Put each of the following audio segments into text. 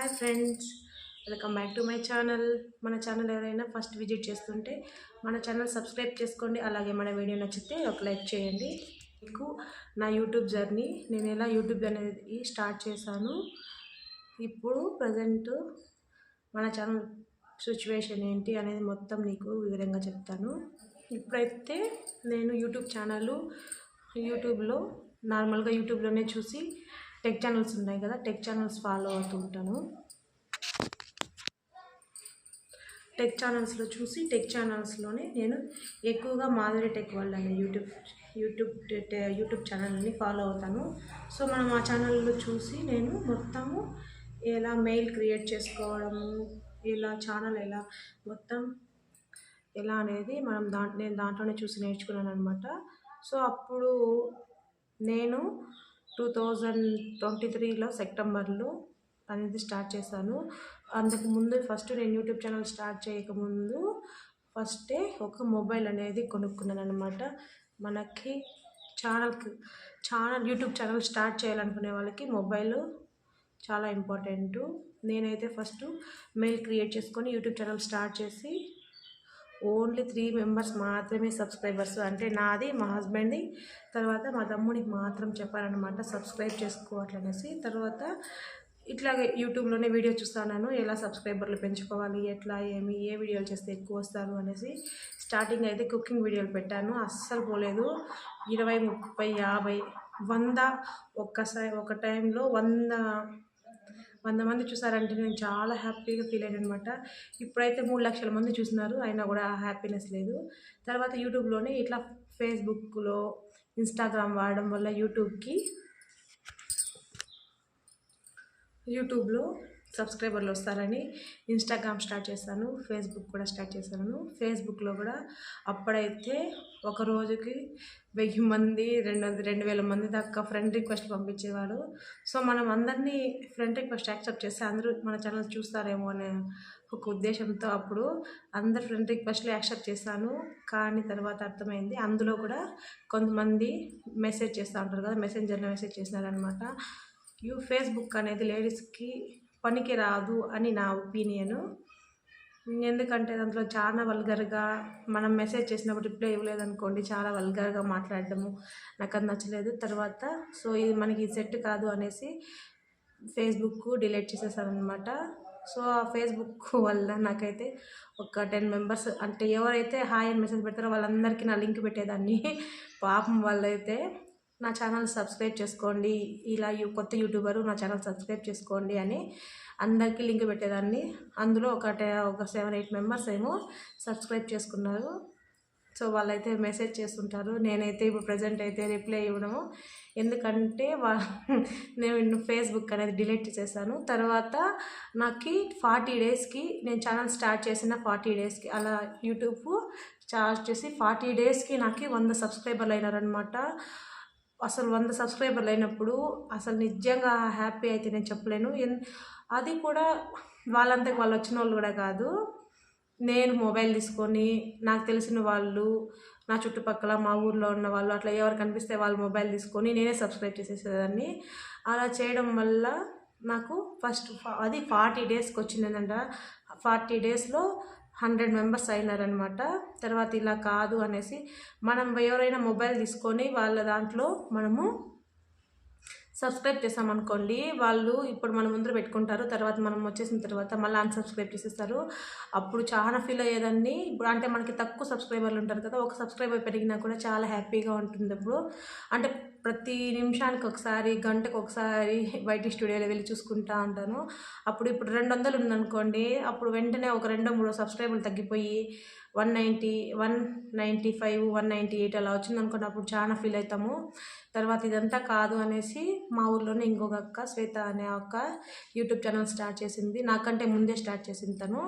Hi friends welcome back to my channel. మన channel ఎవరైనా first visit చేస్తుంటే మన ఛానల్ సబ్స్క్రైబ్ చేసుకోండి అలాగే మన వీడియో నచ్చితే ఒక లైక్ చేయండి. మీకు నా యూట్యూబ్ జర్నీ నేను ఎలా యూట్యూబ్ అనేది స్టార్ట్ చేశాను. ఇప్పుడు ప్రజెంట్ మన ఛానల్ సిచ్యువేషన్ ఏంటి అనేది మొత్తం నీకు వివరంగా చెప్తాను. ఇప్పుడైతే నేను యూట్యూబ్ ఛానల్ యూట్యూబ్లో నార్మల్గా యూట్యూబ్లోనే చూసి టెక్ ఛానల్స్ ఉన్నాయి కదా టెక్ ఛానల్స్ ఫాలో అవుతూ ఉంటాను. టెక్ ఛానల్స్లో చూసి టెక్ ఛానల్స్లోనే నేను ఎక్కువగా మాధురి టెక్ వరల్డ్ అనే యూట్యూబ్ యూట్యూబ్ యూట్యూబ్ ఛానల్ని ఫాలో అవుతాను. సో మనం ఆ ఛానల్లో చూసి నేను మొత్తము ఎలా మెయిల్ క్రియేట్ చేసుకోవడము ఇలా ఛానల్ ఎలా మొత్తం ఎలా అనేది మనం దాంట్ నేను దాంట్లోనే చూసి నేర్చుకున్నాను అనమాట సో అప్పుడు నేను టూ థౌజండ్ ట్వంటీ త్రీలో సెప్టెంబర్లో అనేది స్టార్ట్ చేశాను. అంతకుముందు ఫస్ట్ నేను యూట్యూబ్ ఛానల్ స్టార్ట్ చేయకముందు ఫస్టే ఒక మొబైల్ అనేది కొనుక్కున్నాను అనమాట మనకి ఛానల్కి ఛానల్ యూట్యూబ్ ఛానల్ స్టార్ట్ చేయాలనుకునే వాళ్ళకి మొబైల్ చాలా ఇంపార్టెంట్. నేనైతే ఫస్ట్ మెయిల్ క్రియేట్ చేసుకొని యూట్యూబ్ ఛానల్ స్టార్ట్ చేసి ఓన్లీ త్రీ మెంబర్స్ మాత్రమే సబ్స్క్రైబర్స్. అంటే నాది మా హస్బెండ్ది. తర్వాత మా తమ్ముడికి మాత్రం చెప్పారనమాట సబ్స్క్రైబ్ చేసుకోవట్లనేసి తర్వాత ఇట్లాగే యూట్యూబ్లోనే వీడియో చూస్తాను ఎలా సబ్స్క్రైబర్లు పెంచుకోవాలి ఎట్లా ఏమి ఏ వీడియోలు చేస్తే ఎక్కువ వస్తారు అనేసి. స్టార్టింగ్ అయితే కుకింగ్ వీడియోలు పెట్టాను. అస్సలు పోలేదు. ఇరవై ముప్పై యాభై వంద ఒక్కసారి ఒక టైంలో వంద వంద మంది చూసారంటే నేను చాలా హ్యాపీగా ఫీల్ అయ్యాను అనమాట ఇప్పుడైతే మూడు లక్షల మంది చూసినారు అయినా కూడా హ్యాపీనెస్ లేదు. తర్వాత యూట్యూబ్లోనే ఇట్లా ఫేస్బుక్లో ఇన్స్టాగ్రామ్ వాడడం వల్ల యూట్యూబ్కి యూట్యూబ్లో సబ్స్క్రైబర్లు వస్తారని ఇన్స్టాగ్రామ్ స్టార్ట్ చేశాను ఫేస్బుక్ కూడా స్టార్ట్ చేశాను. ఫేస్బుక్లో కూడా అప్పుడైతే ఒక రోజుకి వెయ్యి మంది రెండు వందల రెండు వేల మంది దాకా ఫ్రెండ్ రిక్వెస్ట్ పంపించేవాడు సో మనం అందరినీ ఫ్రెండ్ రిక్వెస్ట్ యాక్సెప్ట్ చేస్తే అందరూ మన ఛానల్ చూస్తారేమో అనే ఒక ఉద్దేశంతో అప్పుడు అందరు ఫ్రెండ్ రిక్వెస్ట్లు యాక్సెప్ట్ చేశాను. కానీ తర్వాత అర్థమైంది అందులో కూడా కొంతమంది మెసేజ్ చేస్తూ ఉంటారు కదా మెసెంజర్లో మెసేజ్ చేసినారనమాట యూ ఫేస్బుక్ అనేది లేడీస్కి పనికి రాదు అని నా ఒపీనియను. ఎందుకంటే దాంట్లో చాలా వల్గర్గా మనం మెసేజ్ చేసినప్పుడు రిప్లై ఇవ్వలేదు అనుకోండి చాలా వల్గర్గా మాట్లాడడము నాకు అది నచ్చలేదు. తర్వాత సో ఇది మనకి సెట్ కాదు అనేసి ఫేస్బుక్ డిలీట్ చేసేసానమాట సో ఆ ఫేస్బుక్ వల్ల నాకైతే ఒక టెన్ మెంబర్స్ అంటే ఎవరైతే హాయ్ అని మెసేజ్ పెడతారో వాళ్ళందరికీ నా లింక్ పెట్టేదాన్ని. పాపం వాళ్ళైతే నా ఛానల్ సబ్స్క్రైబ్ చేసుకోండి. ఇలా యూ- కొత్త యూట్యూబరు నా ఛానల్ సబ్స్క్రైబ్ చేసుకోండి అని అందరికీ లింక్ పెట్టేదాన్ని. అందులో ఒక ఒక సెవెన్ ఎయిట్ మెంబర్స్ ఏమో సబ్స్క్రైబ్ చేసుకున్నారు. సో వాళ్ళైతే మెసేజ్ చేస్తుంటారు. నేనైతే ఇప్పుడు ప్రజెంట్ అయితే రిప్లై ఇవ్వడము. ఎందుకంటే వా నేను ఫేస్బుక్ అనేది డిలీట్ చేశాను. తర్వాత నాకు ఫార్టీ డేస్కి నేను ఛానల్ స్టార్ట్ చేసిన ఫార్టీ డేస్కి అలా యూట్యూబ్ స్టార్ట్ చేసి ఫార్టీ డేస్కి నాకు వంద సబ్స్క్రైబర్లు అయినారనమాట అసలు వంద సబ్స్క్రైబర్లు అయినప్పుడు అసలు నిజంగా హ్యాపీ అయితే నేను చెప్పలేను. ఎన్ అది కూడా వాళ్ళంతకు వాళ్ళు వచ్చిన వాళ్ళు కూడా కాదు. నేను మొబైల్ తీసుకొని నాకు తెలిసిన వాళ్ళు నా చుట్టుపక్కల మా ఊర్లో ఉన్న వాళ్ళు అట్లా ఎవరు కనిపిస్తే వాళ్ళు మొబైల్ తీసుకొని నేనే సబ్స్క్రైబ్ చేసేసేదాన్ని. అలా చేయడం వల్ల నాకు ఫస్ట్ అది ఫార్టీ డేస్కి వచ్చిందంట. ఫార్టీ డేస్లో హండ్రెడ్ మెంబర్స్ అయినారనమాట తర్వాత ఇలా కాదు అనేసి మనం ఎవరైనా మొబైల్ తీసుకొని వాళ్ళ దాంట్లో మనము సబ్స్క్రైబ్ చేసామనుకోండి వాళ్ళు ఇప్పుడు మన ముందర పెట్టుకుంటారు తర్వాత మనం వచ్చేసిన తర్వాత మళ్ళీ అన్సబ్స్క్రైబ్ చేసేస్తారు. అప్పుడు చాలా ఫీల్ అయ్యేదాన్ని ఇప్పుడు అంటే మనకి తక్కువ సబ్స్క్రైబర్లు ఉంటారు కదా ఒక సబ్స్క్రైబర్ పెరిగినా కూడా చాలా హ్యాపీగా ఉంటుంది ఇప్పుడు. అంటే ప్రతి నిమిషానికి ఒకసారి గంటకు ఒకసారి బయట స్టూడియోలో వెళ్ళి చూసుకుంటా ఉంటాను. అప్పుడు ఇప్పుడు రెండు వందలు ఉందనుకోండి అప్పుడు వెంటనే ఒక రెండో మూడో సబ్స్క్రైబర్లు తగ్గిపోయి one ninety one ninety five one ninety eight అలా వచ్చింది అనుకోండి అప్పుడు చాలా ఫీల్ అవుతాము తర్వాత ఇదంతా కాదు అనేసి మా ఊర్లోనే ఇంకొక అక్క శ్వేత అనే అక్క యూట్యూబ్ ఛానల్ స్టార్ట్ చేసింది. నాకంటే ముందే స్టార్ట్ చేసింది తను.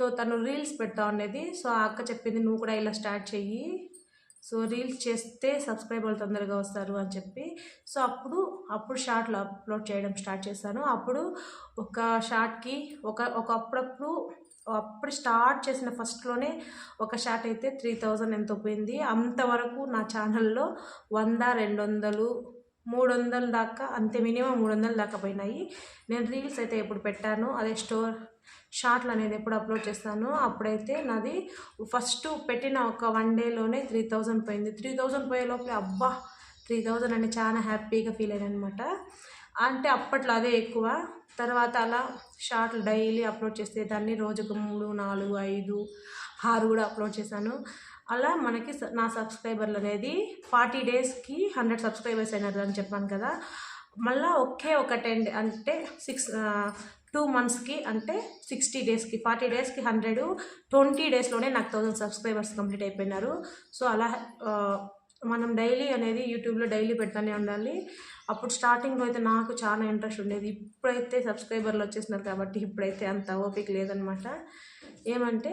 సో తను రీల్స్ పెడతా ఉండేది. సో ఆ అక్క చెప్పింది నువ్వు కూడా ఇలా స్టార్ట్ చెయ్యి. సో రీల్స్ చేస్తే సబ్స్క్రైబర్లు తొందరగా వస్తారు అని చెప్పి. సో అప్పుడు అప్పుడు షార్ట్లు అప్లోడ్ చేయడం స్టార్ట్ చేశాను. అప్పుడు ఒక షార్ట్కి ఒక ఒక అప్పుడప్పుడు అప్పుడు స్టార్ట్ చేసిన ఫస్ట్లోనే ఒక షార్ట్ అయితే త్రీ థౌజండ్ ఎంతో పోయింది. అంతవరకు నా ఛానల్లో వంద రెండు వందలు మూడు వందల దాకా అంతే మినిమం మూడు వందల దాకా పోయినాయి. నేను రీల్స్ అయితే ఎప్పుడు పెట్టాను అదే స్టోర్ షార్ట్లు అనేది ఎప్పుడు అప్లోడ్ చేస్తాను. అప్పుడైతే నాది ఫస్ట్ పెట్టిన ఒక వన్ డేలోనే త్రీ థౌజండ్ పోయింది. త్రీ థౌజండ్ పోయే లోపల అబ్బా త్రీ థౌజండ్ అంటే చాలా హ్యాపీగా ఫీల్ అయ్యాను అనమాట అంటే అప్పట్లో అదే ఎక్కువ. తర్వాత అలా షార్ట్లు డైలీ అప్లోడ్ చేస్తే దాన్ని రోజుకు మూడు నాలుగు ఐదు ఆరు కూడా అప్లోడ్ చేశాను. అలా మనకి నా సబ్స్క్రైబర్లు అనేది ఫార్టీ డేస్కి హండ్రెడ్ సబ్స్క్రైబర్స్ అయినారు అని చెప్పాను కదా. మళ్ళీ ఒకే ఒక టెన్ అంటే సిక్స్ టూ మంత్స్కి అంటే సిక్స్టీ డేస్కి ఫార్టీ డేస్కి హండ్రెడ్ ట్వంటీ డేస్లోనే నాకు థౌజండ్ సబ్స్క్రైబర్స్ కంప్లీట్ అయిపోయినారు. సో అలా మనం డైలీ అనేది యూట్యూబ్లో డైలీ పెడతానే ఉండాలి. అప్పుడు స్టార్టింగ్లో అయితే నాకు చాలా ఇంట్రెస్ట్ ఉండేది. ఇప్పుడైతే సబ్స్క్రైబర్లు వచ్చేసినారు కాబట్టి ఇప్పుడైతే అంత ఓపిక లేదనమాట. ఏమంటే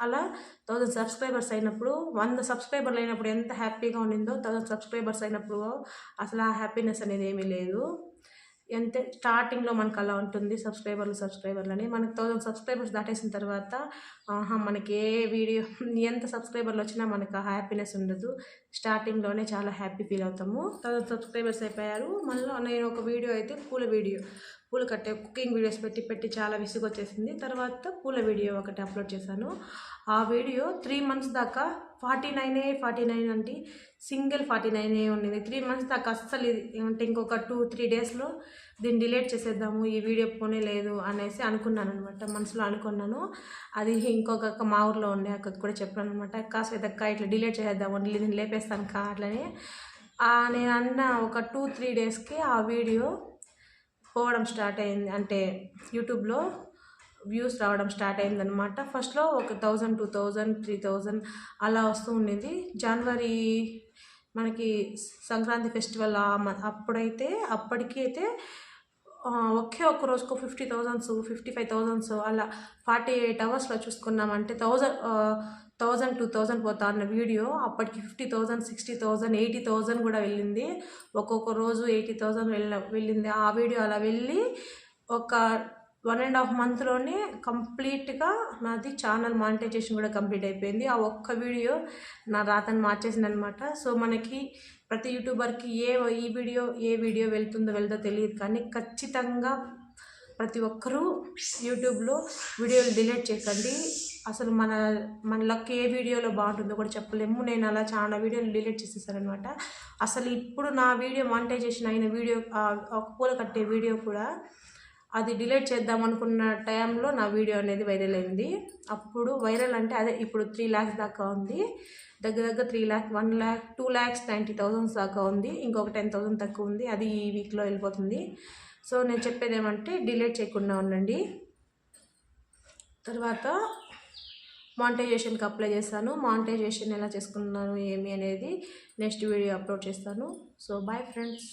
అలా థౌజండ్ సబ్స్క్రైబర్స్ అయినప్పుడు వంద సబ్స్క్రైబర్లు అయినప్పుడు ఎంత హ్యాపీగా ఉండిందో థౌజండ్ సబ్స్క్రైబర్స్ అయినప్పుడు అసలు ఆ హ్యాపీనెస్ అనేది ఏమీ లేదు. ఎంత స్టార్టింగ్లో మనకు అలా ఉంటుంది సబ్స్క్రైబర్లు సబ్స్క్రైబర్లు అని. మనకు థౌజండ్ సబ్స్క్రైబర్స్ దాటేసిన తర్వాత ఆహా మనకి ఏ వీడియో ఎంత సబ్స్క్రైబర్లు వచ్చినా మనకు ఆ హ్యాపీనెస్ ఉండదు. స్టార్టింగ్లోనే చాలా హ్యాపీ ఫీల్ అవుతాము. థౌజండ్ సబ్స్క్రైబర్స్ అయిపోయారు. మళ్ళీ నేను ఒక వీడియో అయితే పూల వీడియో పూలు కట్టే కుకింగ్ వీడియోస్ పెట్టి పెట్టి చాలా విసుగు వచ్చేసింది తర్వాత పూల వీడియో ఒకటి అప్లోడ్ చేశాను. ఆ వీడియో త్రీ మంత్స్ దాకా ఫార్టీ నైనే ఫార్టీ నైన్ అంటే సింగిల్ ఫార్టీ నైనే ఉండింది. త్రీ మంత్స్ దాకా అస్సలు ఇది అంటే ఇంకొక టూ త్రీ డేస్లో దీన్ని డిలీట్ చేసేద్దాము ఈ వీడియో పోనే లేదు అనేసి అనుకున్నాను అనమాట మనసులో అనుకున్నాను. అది ఇంకొక అక్క మా ఊర్లో ఉండే అక్కకి కూడా చెప్పాను అనమాట కాసేపు అక్క ఇట్లా డిలీట్ చేసేద్దాము దీన్ని లేపేస్తాను కా అట్లనే. నేను అన్న ఒక టూ త్రీ డేస్కి ఆ వీడియో పోవడం స్టార్ట్ అయింది. అంటే యూట్యూబ్లో వ్యూస్ రావడం స్టార్ట్ అయిందనమాట ఫస్ట్లో ఒక thousand two thousand three thousand అలా వస్తూ ఉండేది. జనవరి మనకి సంక్రాంతి ఫెస్టివల్ అప్పుడైతే అప్పటికి అయితే ఒకే ఒక్క రోజుకు fifty thousands fifty five thousands అలా ఫార్టీ ఎయిట్ అవర్స్లో చూసుకున్నామంటే థౌజండ్ థౌజండ్ టూ థౌజండ్ పోతా అన్న వీడియో అప్పటికి fifty thousand sixty thousand eighty thousand కూడా వెళ్ళింది. ఒక్కొక్క రోజు ఎయిటీ థౌజండ్ వెళ్ళ వెళ్ళింది. ఆ వీడియో అలా వెళ్ళి ఒక వన్ అండ్ హాఫ్ మంత్లోనే కంప్లీట్గా నాది ఛానల్ మానిటైజేషన్ కూడా కంప్లీట్ అయిపోయింది. ఆ ఒక్క వీడియో నా రాతను మార్చేసింది అనమాట సో మనకి ప్రతి యూట్యూబర్కి ఏ ఈ వీడియో ఏ వీడియో వెళ్తుందో వెళ్దో తెలియదు కానీ ఖచ్చితంగా ప్రతి ఒక్కరూ యూట్యూబ్లో వీడియోలు డిలీట్ చేయకండి. అసలు మన మన లక్ ఏ వీడియోలో బాగుంటుందో కూడా చెప్పలేము. నేను అలా చాలా వీడియోలు డిలీట్ చేసేసానమాట అసలు ఇప్పుడు నా వీడియో మానిటైజేషన్ అయిన వీడియో ఒక పూల కట్టే వీడియో కూడా అది డిలీట్ చేద్దాం అనుకున్న టైంలో నా వీడియో అనేది వైరల్ అయింది. అప్పుడు వైరల్ అంటే అదే ఇప్పుడు త్రీ ల్యాక్స్ దాకా ఉంది. దగ్గర దగ్గర three lakh one lakh two lakhs ninety thousands దాకా ఉంది. ఇంకొక టెన్ థౌజండ్ తక్కువ ఉంది. అది ఈ వీక్లో వెళ్ళిపోతుంది. సో నేను చెప్పేది ఏమంటే డిలీట్ చేయకుండా ఉండండి. తర్వాత మానిటైజేషన్కి అప్లై చేస్తాను మానిటైజేషన్ ఎలా చేసుకున్నాను ఏమి అనేది నెక్స్ట్ వీడియో అప్లోడ్ చేస్తాను. So bye friends